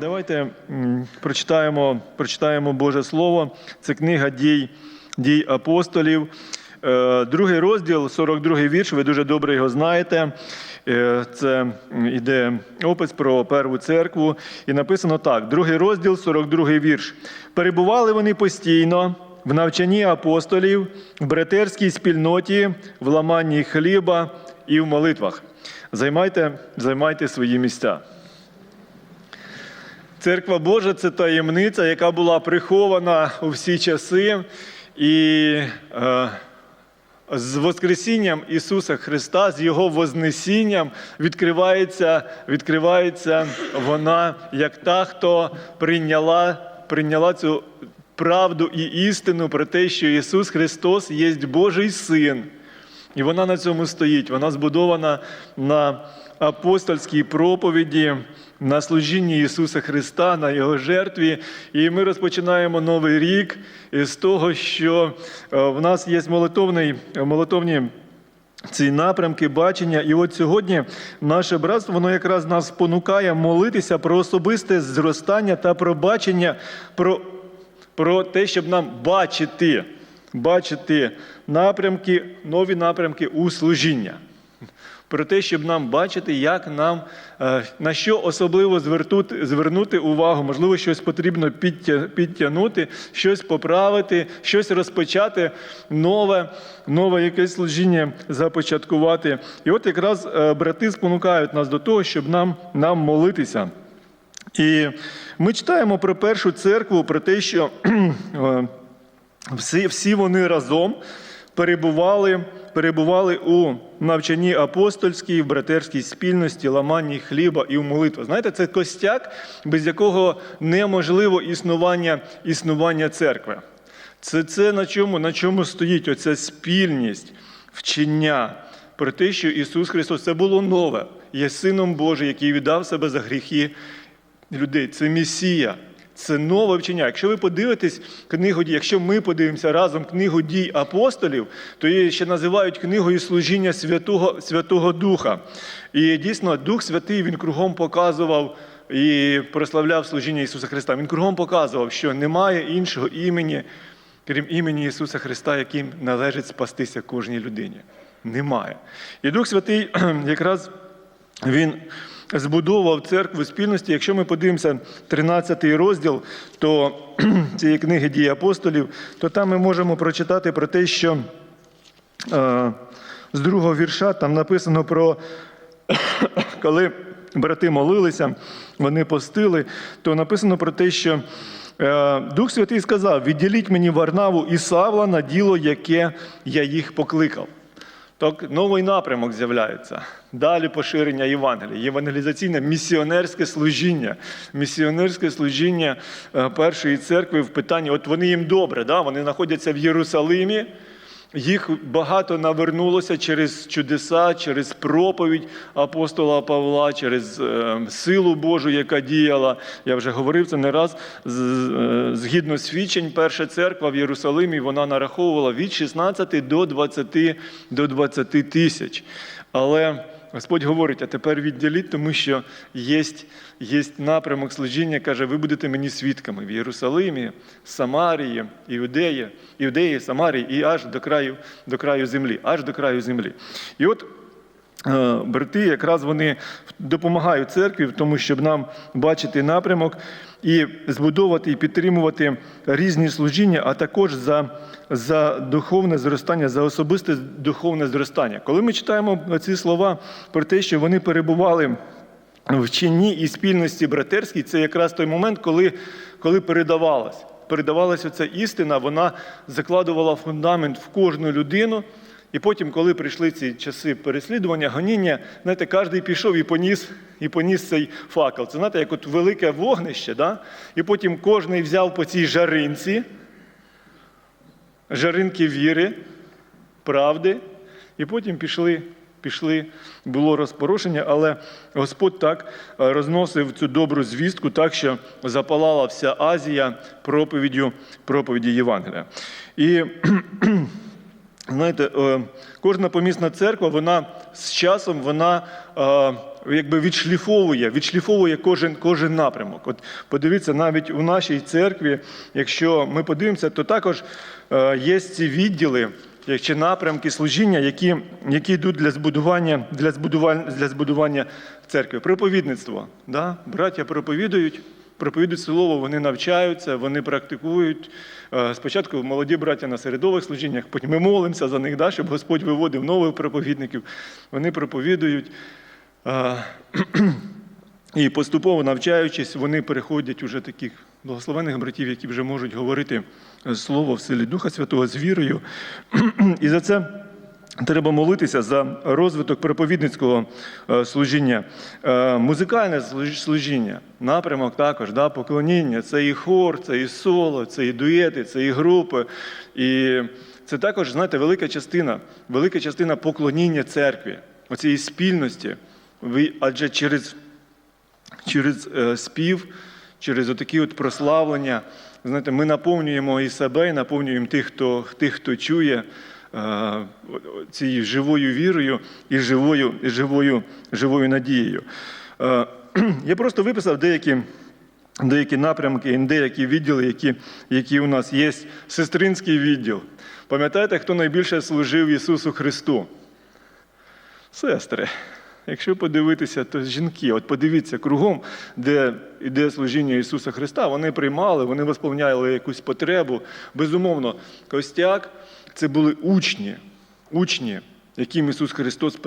давайте прочитаємо, прочитаємо Боже Слово. Це книга дій, дій апостолів. Е, Другий розділ, 42-й вірш, ви дуже добре його знаєте. Е, Це м, іде опис про перву церкву. І написано так: другий розділ, 42-й вірш. Перебували вони постійно в навчанні апостолів, в братерській спільноті, в ламанні хліба і в молитвах. Займайте, займайте свої місця. Церква Божа це таємниця, яка була прихована у всі часи. І е, з Воскресінням Ісуса Христа, з Його Вознесінням відкривається, відкривається вона як та, хто прийняла, прийняла цю правду і істину про те, що Ісус Христос є Божий Син. І вона на цьому стоїть. Вона збудована на апостольській проповіді, на служінні Ісуса Христа, на Його жертві. І ми розпочинаємо новий рік з того, що е, в нас є молитовний, молитовні ці напрямки бачення. І от сьогодні наше братство, воно якраз нас спонукає молитися про особисте зростання та про бачення, про, про те, щоб нам бачити, бачити напрямки, нові напрямки у служіння. Про те, щоб нам бачити, як нам е, на що особливо звернути увагу, можливо, щось потрібно підтя- підтягнути, щось поправити, щось розпочати, нове, нове якесь служіння започаткувати. І от якраз е, брати спонукають нас до того, щоб нам, нам молитися. І ми читаємо про першу церкву, про те, що е, всі, всі вони разом перебували, перебували у навчанні апостольській, в братерській спільності, ламанні хліба і в молитві. Знаєте, це костяк, без якого неможливо існування, існування церкви. Це, це на чому, на чому стоїть оця спільність, вчення про те, що Ісус Христос це було нове, є Сином Божий, який віддав себе за гріхи людей. Це Месія. Це нове вчення. Якщо ви подивитесь книгу дій, якщо ми подивимося разом книгу дій апостолів, то її ще називають книгою служіння Святого, Святого Духа. І дійсно, Дух Святий він кругом показував і прославляв служіння Ісуса Христа. Він кругом показував, що немає іншого імені, крім імені Ісуса Христа, яким належить спастися кожній людині. Немає. І Дух Святий якраз він збудовував церкву спільності. Якщо ми подивимося 13 розділ то цієї книги дії апостолів, то там ми можемо прочитати про те, що е, з другого вірша там написано про коли брати молилися, вони постили, то написано про те, що е, Дух Святий сказав: відділіть мені Варнаву і Савла на діло, яке я їх покликав. Так, новий напрямок з'являється. Далі поширення Євангелія, євангелізаційне місіонерське служіння, місіонерське служіння е, першої церкви в питанні. От вони їм добре, да? вони знаходяться в Єрусалимі. Їх багато навернулося через чудеса, через проповідь апостола Павла, через е, силу Божу, яка діяла. Я вже говорив це не раз. Е, Згідно свідчень, перша церква в Єрусалимі вона нараховувала від 16 до 20, до 20 тисяч. Але Господь говорить, а тепер відділіть, тому що є, є напрямок служіння, каже, ви будете мені свідками в Єрусалимі, Самарії, Іудеї, Іудеї, Самарії і аж до краю, до краю землі, аж до краю землі. І от е, брати якраз вони допомагають церкві в тому, щоб нам бачити напрямок і збудовувати і підтримувати різні служіння, а також за, за духовне зростання, за особисте духовне зростання. Коли ми читаємо ці слова про те, що вони перебували в чині і спільності братерській, це якраз той момент, коли, коли передавалось. Передавалася ця істина, вона закладувала фундамент в кожну людину. І потім, коли прийшли ці часи переслідування, гоніння, знаєте, кожен пішов і поніс, і поніс цей факел. Це знаєте, як от велике вогнище, да? і потім кожен взяв по цій жаринці, жаринки віри, правди, і потім пішли, пішли, було розпорошення, але Господь так е, розносив цю добру звістку, так що запалала вся Азія проповіддю, проповіді Євангелія. І Знаєте, е, кожна помісна церква, вона з часом вона е, якби відшліфовує, відшліфовує кожен, кожен напрямок. От подивіться, навіть у нашій церкві, якщо ми подивимося, то також е, є ці відділи. Чи напрямки служіння, які, які йдуть для збудування, для збудування, для збудування церкви. Проповідництво. Да? Браття проповідують, проповідують слово, вони навчаються, вони практикують. Е, Спочатку молоді браття на середових служіннях, потім ми молимося за них, да, щоб Господь виводив нових проповідників. Вони проповідують. Е, І поступово навчаючись, вони переходять уже таких благословених братів, які вже можуть говорити слово в силі Духа Святого з вірою. І за це треба молитися за розвиток проповідницького е, служіння. Е, Музикальне служіння, напрямок також, да, поклоніння. Це і хор, це і соло, це і дуети, це і групи. І це також, знаєте, велика частина, велика частина поклоніння церкві, оцієї спільності. Адже через через е, спів, через отакі от прославлення. Знаєте, ми наповнюємо і себе, і наповнюємо тих, хто, тих, хто чує цією живою вірою і живою, живою, живою надією. Е, я просто виписав деякі. Деякі напрямки, деякі відділи, які, які у нас є. Сестринський відділ. Пам'ятаєте, хто найбільше служив Ісусу Христу? Сестри. Якщо подивитися, то жінки, от подивіться кругом, де йде служіння Ісуса Христа, вони приймали, вони восполняли якусь потребу. Безумовно, костяк це були учні, учні, яким Ісус Христос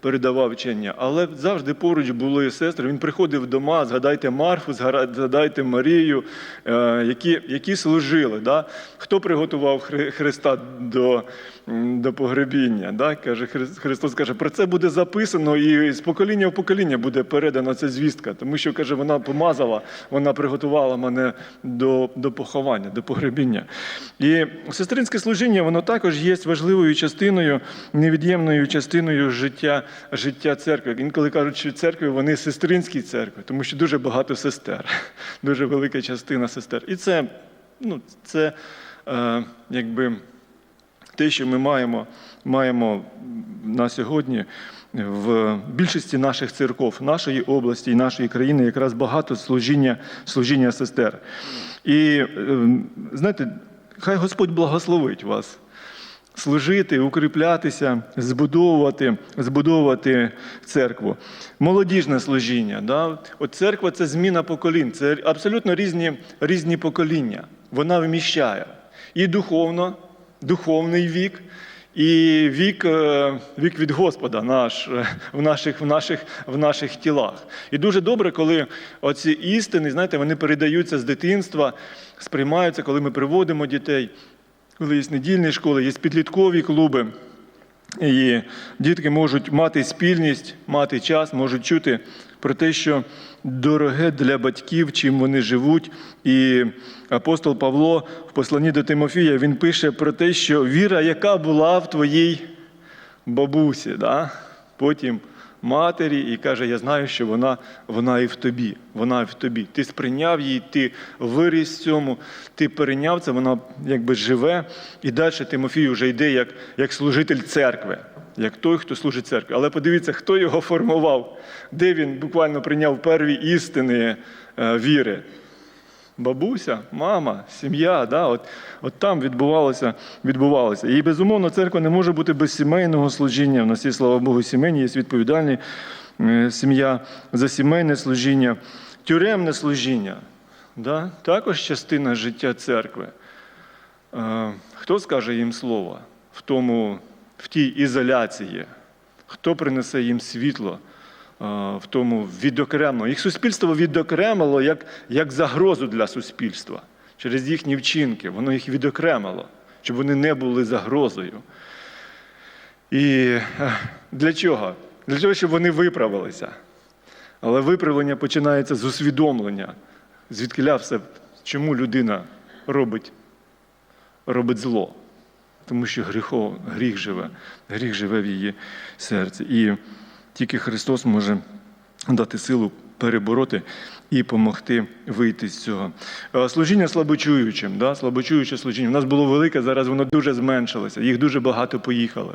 передавав вчення. Але завжди поруч були сестри. Він приходив дома, згадайте Марфу, згадайте Марію, е, які, які служили. Да? Хто приготував Христа до, до погребіння? Да? Каже, Христос каже, про це буде записано, і з покоління в покоління буде передана ця звістка, тому що каже, вона помазала, вона приготувала мене до, до поховання, до погребіння. І сестринське служіння, воно також є важливою частиною, невід'ємною частиною життя, життя церкви. Інколи кажуть, що церкви вони сестринські церкви, тому що дуже багато сестер, дуже велика частина сестер. І це, ну, це е, якби те, що ми маємо, маємо на сьогодні в більшості наших церков, нашої області і нашої країни якраз багато служіння, служіння сестер. І е, знаєте, хай Господь благословить вас. Служити, укріплятися, збудовувати, збудовувати церкву. Молодіжне служіння. Да? От церква це зміна поколінь, це абсолютно різні, різні покоління. Вона вміщає і духовно, духовний вік, і вік, е, вік від Господа наш, е, в, наших, в, наших, в наших тілах. І дуже добре, коли оці істини, знаєте, вони передаються з дитинства, сприймаються, коли ми приводимо дітей, коли є недільні школи, є підліткові клуби. І дітки можуть мати спільність, мати час, можуть чути про те, що дороге для батьків, чим вони живуть. І апостол Павло в посланні до Тимофія він пише про те, що віра, яка була в твоїй бабусі, да? потім матері, і каже: Я знаю, що вона, вона і в тобі. Вона і в тобі. Ти сприйняв її, ти виріс цьому, ти перейняв це, вона якби живе. І далі Тимофій вже йде як, як служитель церкви, як той, хто служить церкві. Але подивіться, хто його формував, де він буквально прийняв перві істини е, віри. Бабуся, мама, сім'я, да, от, от там відбувалося, відбувалося. І безумовно, церква не може бути без сімейного служіння. У нас є, слава Богу, сімейні, є відповідальні е, сім'я за сімейне служіння, тюремне служіння. Да, також частина життя церкви. Е, Хто скаже їм слово в, тому, в тій ізоляції? Хто принесе їм світло? Е, в тому відокремлено. Їх суспільство відокремило як, як загрозу для суспільства через їхні вчинки. Воно їх відокремило, щоб вони не були загрозою. І е, для чого? Для того, щоб вони виправилися. Але виправлення починається з усвідомлення, звідкиля все, чому людина робить, робить зло. Тому що гріхо, гріх живе, гріх живе в її серці. І тільки Христос може дати силу перебороти і допомогти вийти з цього. Е, Служіння слабочуючим, да? слабочуюче служіння. У нас було велике, зараз воно дуже зменшилося. Їх дуже багато поїхали.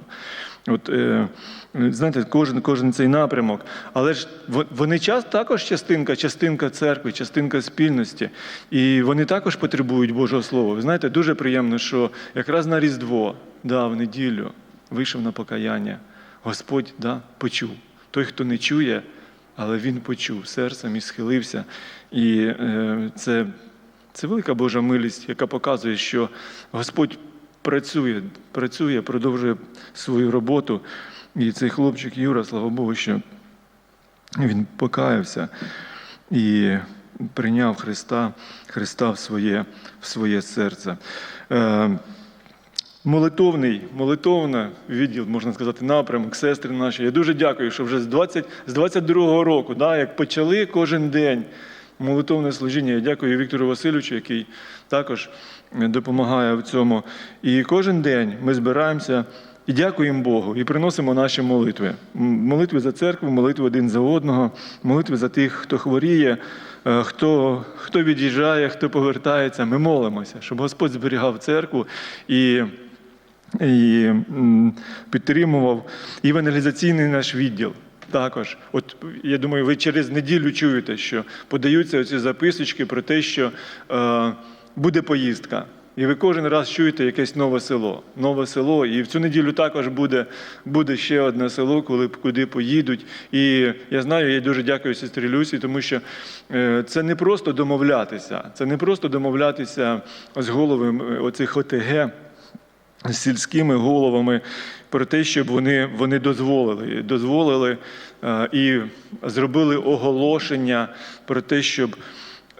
От, е, знаєте, кожен, кожен цей напрямок. Але ж вони час, також частинка, частинка церкви, частинка спільності. І вони також потребують Божого Слова. Ви знаєте, дуже приємно, що якраз на Різдво, да, в неділю, вийшов на покаяння. Господь да, почув. Той, хто не чує, але він почув серцем і схилився. І е, це, це велика Божа милість, яка показує, що Господь працює, працює, продовжує свою роботу. І цей хлопчик Юра, слава Богу, що він покаявся і прийняв Христа, Христа в своє, в своє серце. Молитовний, молитовна відділ, можна сказати, напрямок, сестри наші. Я дуже дякую, що вже з 20, з 22-го року, да, як почали кожен день молитовне служіння. Я дякую Віктору Васильовичу, який також допомагає в цьому. І кожен день ми збираємося і дякуємо Богу, і приносимо наші молитви. Молитви за церкву, молитви один за одного, молитви за тих, хто хворіє, е, хто, хто від'їжджає, хто повертається. Ми молимося, щоб Господь зберігав церкву і і підтримував евангелізаційний наш відділ. Також, от я думаю, ви через неділю чуєте, що подаються ці записочки про те, що е, буде поїздка. І ви кожен раз чуєте якесь нове село. Нове село. І в цю неділю також буде, буде ще одне село, коли, куди поїдуть. І я знаю, я дуже дякую сестрі Люсі, тому що е, це не просто домовлятися, це не просто домовлятися з головами оцих ОТГ з сільськими головами про те, щоб вони, вони дозволили, дозволили е, і зробили оголошення про те, щоб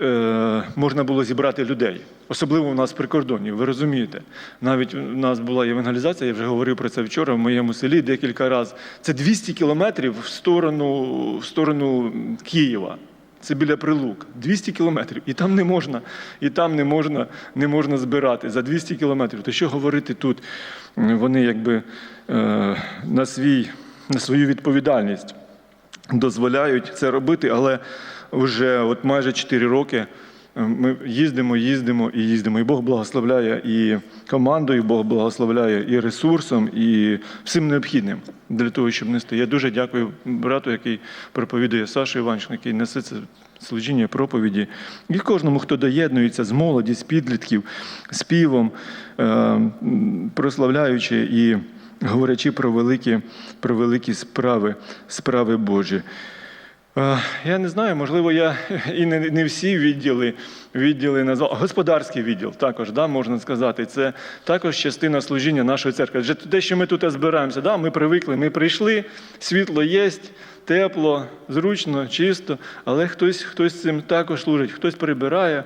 е, можна було зібрати людей. Особливо у нас при кордоні, ви розумієте. Навіть у нас була євангелізація, я вже говорив про це вчора в моєму селі декілька разів. Це 200 кілометрів в сторону, в сторону Києва. Це біля Прилук, 200 кілометрів, і там не можна, і там не можна, не можна збирати за 200 кілометрів. То що говорити тут? Вони якби е, на, свій, на свою відповідальність дозволяють це робити, але вже от майже 4 роки ми їздимо, їздимо і їздимо. І Бог благословляє і командою, Бог благословляє і ресурсом, і всім необхідним для того, щоб нести. Я дуже дякую брату, який проповідує Сашу Іванченко, який несе це служіння проповіді. І кожному, хто доєднується з молоді, з підлітків, співом, е, прославляючи і говорячи про великі, про великі справи, справи Божі. Е, Я не знаю, можливо, я і не, не всі відділи, відділи назвав. Господарський відділ також, да, можна сказати. Це також частина служіння нашої церкви. Адже те, що ми тут збираємося, да, ми привикли, ми прийшли, світло є, тепло, зручно, чисто, але хтось, хтось цим також служить, хтось прибирає,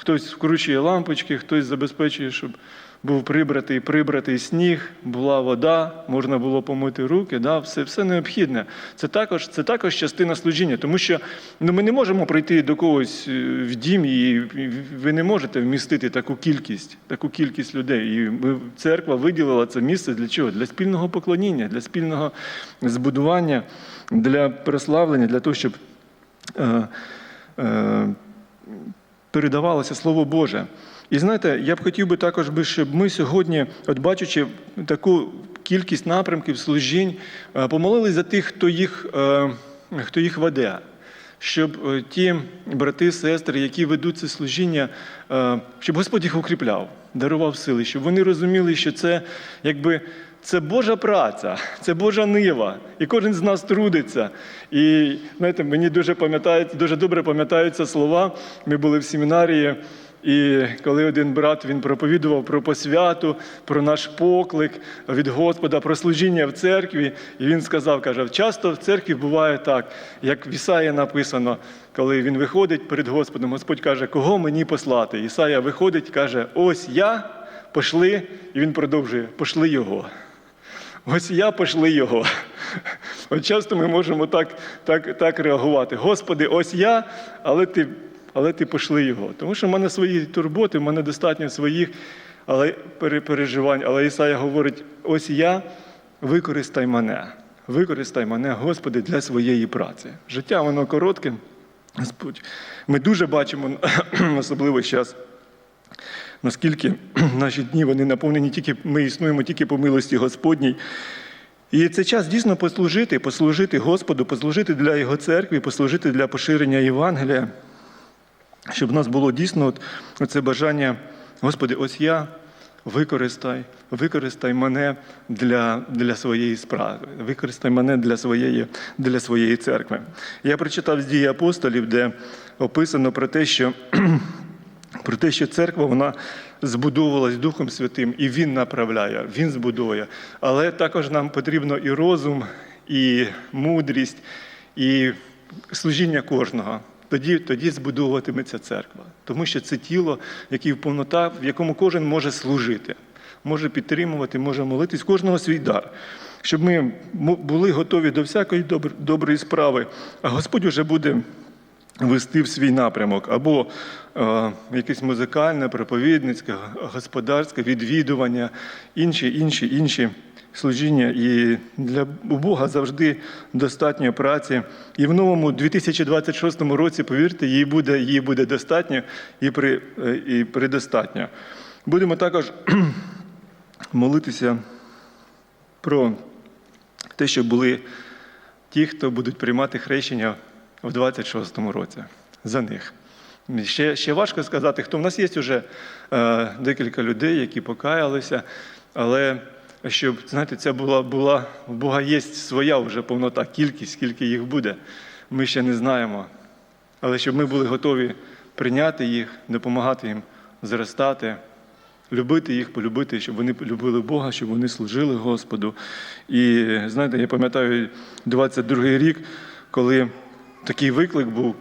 хтось вкручує лампочки, хтось забезпечує, щоб був прибратий, прибратий сніг, була вода, можна було помити руки, да, все, все необхідне. Це також, це також частина служіння, тому що ну, ми не можемо прийти до когось е, в дім, і ви не можете вмістити таку кількість, таку кількість людей. І церква виділила це місце для чого? Для спільного поклоніння, для спільного збудування, для прославлення, для того, щоб. Е, е, передавалося Слово Боже. І знаєте, я б хотів би також, щоб ми сьогодні, от бачачи таку кількість напрямків, служінь, е, помолились за тих, хто їх, е, хто їх веде. Щоб е, ті брати, сестри, які ведуть це служіння, щоб Господь їх укріпляв, дарував сили, щоб вони розуміли, що це якби це Божа праця, це Божа нива, і кожен з нас трудиться. І знаєте, мені дуже пам'ятають, дуже добре пам'ятаються слова. Ми були в семінарії, і коли один брат він проповідував про посвяту, про наш поклик від Господа, про служіння в церкві, і він сказав, каже, часто в церкві буває так, як в Ісаї написано, коли він виходить перед Господом, Господь каже, кого мені послати? Ісая виходить каже, ось я, пошли, і він продовжує, пошли його. Ось я пошли його. От часто ми можемо так, так, так реагувати. Господи, ось я, але ти, але ти пошли його. Тому що в мене свої турботи, в мене достатньо своїх але, переживань. Але Ісая говорить: ось я, використай мене. Використай мене, Господи, для своєї праці. Життя воно коротке. Господь. Ми дуже бачимо, особливо зараз, наскільки наші дні вони наповнені тільки, ми існуємо тільки по милості Господній. І це час дійсно послужити, послужити Господу, послужити для Його церкви, послужити для поширення Євангелія, щоб в нас було дійсно от, це бажання, Господи, ось я, використай, використай мене для, для своєї справи, використай мене для своєї, для своєї церкви. Я прочитав з дії апостолів, де описано про те, що про те, що церква вона збудовувалась Духом Святим, і Він направляє, Він збудує. Але також нам потрібно і розум, і мудрість, і служіння кожного. Тоді, тоді збудовуватиметься церква. Тому що це тіло, яке в повнота, в якому кожен може служити, може підтримувати, може молитись, кожного свій дар. Щоб ми були готові до всякої доброї справи, а Господь уже буде вести в свій напрямок, або е, якесь музикальне, проповідницьке, господарське відвідування, інші, інші, інші служіння. І для у Бога завжди достатньо праці. І в новому 2026 році, повірте, її буде, її буде достатньо і, при, е, і предостатньо. Будемо також молитися про те, щоб були ті, хто будуть приймати хрещення в 26-му році. За них. Ще, ще важко сказати, хто в нас є вже е, декілька людей, які покаялися, але щоб, знаєте, це була, була у Бога є своя вже повнота, кількість, скільки їх буде, ми ще не знаємо. Але щоб ми були готові прийняти їх, допомагати їм зростати, любити їх, полюбити, щоб вони любили Бога, щоб вони служили Господу. І знаєте, я пам'ятаю 22-й рік, коли такий виклик був.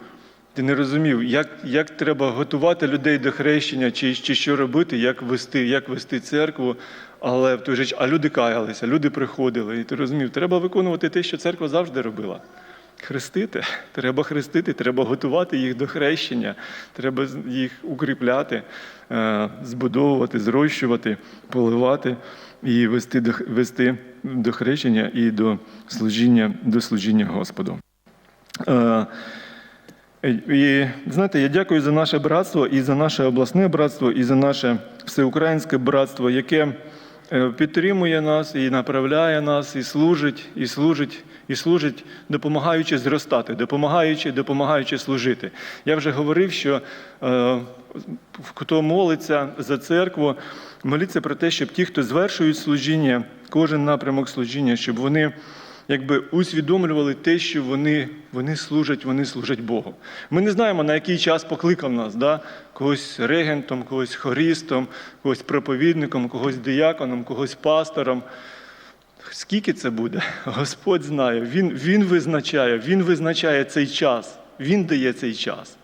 Ти не розумів, як, як треба готувати людей до хрещення, чи, чи що робити, як вести, як вести церкву. Але в той же а люди каялися, люди приходили. І ти розумів, треба виконувати те, що церква завжди робила. Хрестити, треба хрестити, треба готувати їх до хрещення, треба їх укріпляти, е, збудовувати, зрощувати, поливати і вести до, вести до хрещення і до служіння, до служіння Господу. Е, і знаєте, я дякую за наше братство і за наше обласне братство, і за наше всеукраїнське братство, яке е, підтримує нас і направляє нас, і служить, і служить, і служить, допомагаючи зростати, допомагаючи, допомагаючи служити. Я вже говорив, що е, хто молиться за церкву, моліться про те, щоб ті, хто звершують служіння, кожен напрямок служіння, щоб вони якби усвідомлювали те, що вони, вони служать, вони служать Богу. Ми не знаємо, на який час покликав нас, да? когось регентом, когось хорістом, когось проповідником, когось дияконом, когось пастором. Скільки це буде? Господь знає. Він, він визначає, Він визначає цей час, Він дає цей час.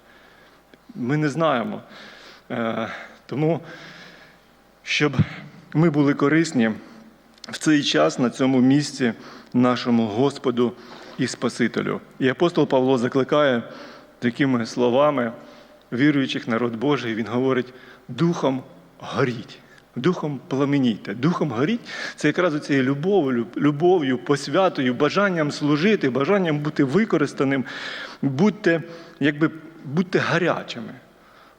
Ми не знаємо. Е, тому, щоб ми були корисні в цей час на цьому місці нашому Господу і Спасителю. І апостол Павло закликає такими словами віруючих народ Божий, він говорить: Духом горіть. Духом пламенійте. Духом горіть це якраз цією любов'ю, любов'ю, посвятою, бажанням служити, бажанням бути використаним. Будьте, якби, будьте гарячими,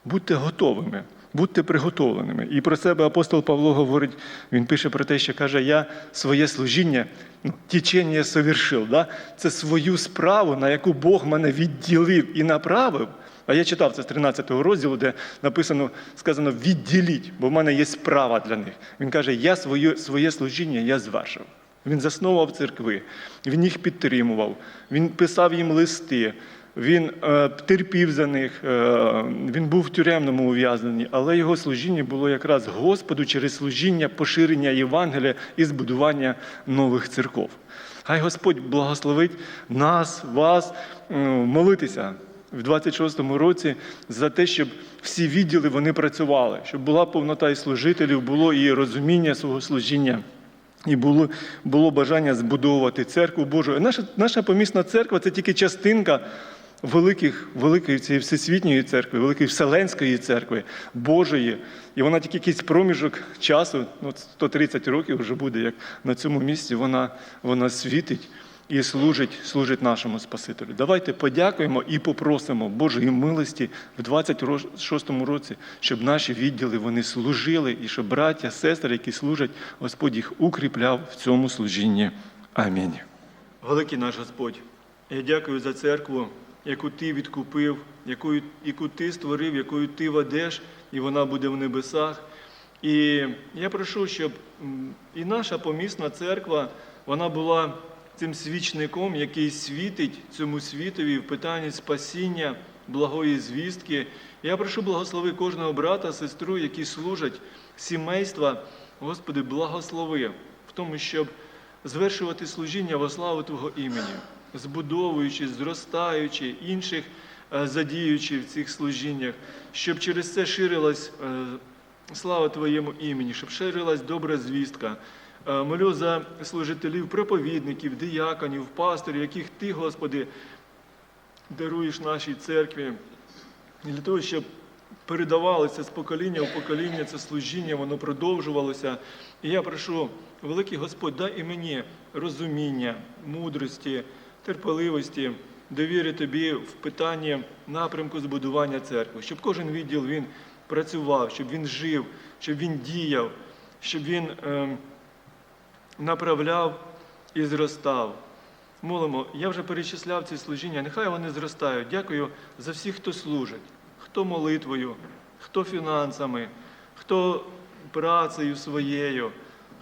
будьте готовими, будьте приготовленими. І про себе апостол Павло говорить, він пише про те, що каже, я своє служіння, ну, тічення совершив. Да? Це свою справу, на яку Бог мене відділив і направив. А я читав це з 13 розділу, де написано, сказано відділіть, бо в мене є справа для них. Він каже, я своє, своє служіння я звершив. Він засновував церкви, він їх підтримував, він писав їм листи, він е, терпів за них, е, він був в тюремному ув'язненні, але його служіння було якраз Господу через служіння, поширення Євангелія і збудування нових церков. Хай Господь благословить нас, вас, молитися в 26-му році за те, щоб всі відділи вони працювали, щоб була повнота і служителів, було і розуміння свого служіння. І було, було бажання збудовувати церкву Божу. Наша, наша помісна церква це тільки частинка великих, великої цієї всесвітньої церкви, великої вселенської церкви, Божої. І вона тільки якийсь проміжок часу, ну, 130 років вже буде, як на цьому місці вона, вона світить. і служить, служить нашому Спасителю. Давайте подякуємо і попросимо Божої милості в 26-му році, щоб наші відділи вони служили, і щоб браття, сестри, які служать, Господь їх укріпляв в цьому служінні. Амінь. Великий наш Господь, я дякую за церкву, яку ти відкупив, яку, яку ти створив, якою ти ведеш, і вона буде в небесах. І я прошу, щоб і наша помісна церква вона була цим свічником, який світить цьому світові в питанні спасіння, благої звістки. Я прошу благослови кожного брата, сестру, які служать сімейства. Господи, благослови в тому, щоб звершувати служіння во славу Твого імені, збудовуючи, зростаючи інших, е, задіючи в цих служіннях, щоб через це ширилась е, слава Твоєму імені, щоб ширилась добра звістка. Е, Молю за служителів, проповідників, дияконів, пасторів, яких Ти, Господи, даруєш нашій церкві, для того, щоб передавалося з покоління в покоління це служіння, воно продовжувалося. І я прошу, великий Господь, дай і мені розуміння, мудрості, терпеливості, довіри тобі в питанні напрямку збудування церкви, щоб кожен відділ він працював, щоб він жив, щоб він діяв, щоб він е, направляв і зростав. Молимо, я вже перечисляв ці служіння, нехай вони зростають. Дякую за всіх, хто служить, хто молитвою, хто фінансами, хто працею своєю,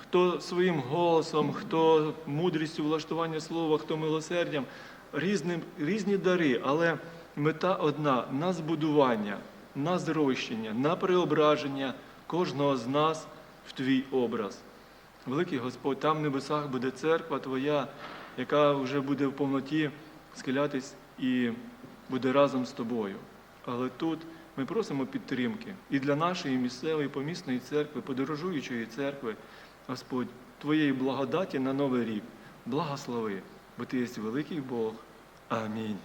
хто своїм голосом, хто мудрістю влаштування слова, хто милосердям. Різні, різні дари, але мета одна на збудування, на зрощення, на преображення кожного з нас в твій образ. Великий Господь, там в небесах буде церква Твоя, яка вже буде в повноті схилятись і буде разом з тобою. Але тут ми просимо підтримки і для нашої місцевої помісної церкви, подорожуючої церкви, Господь, Твоєї благодаті на новий рік. Благослови, бо Ти є великий Бог. Амінь.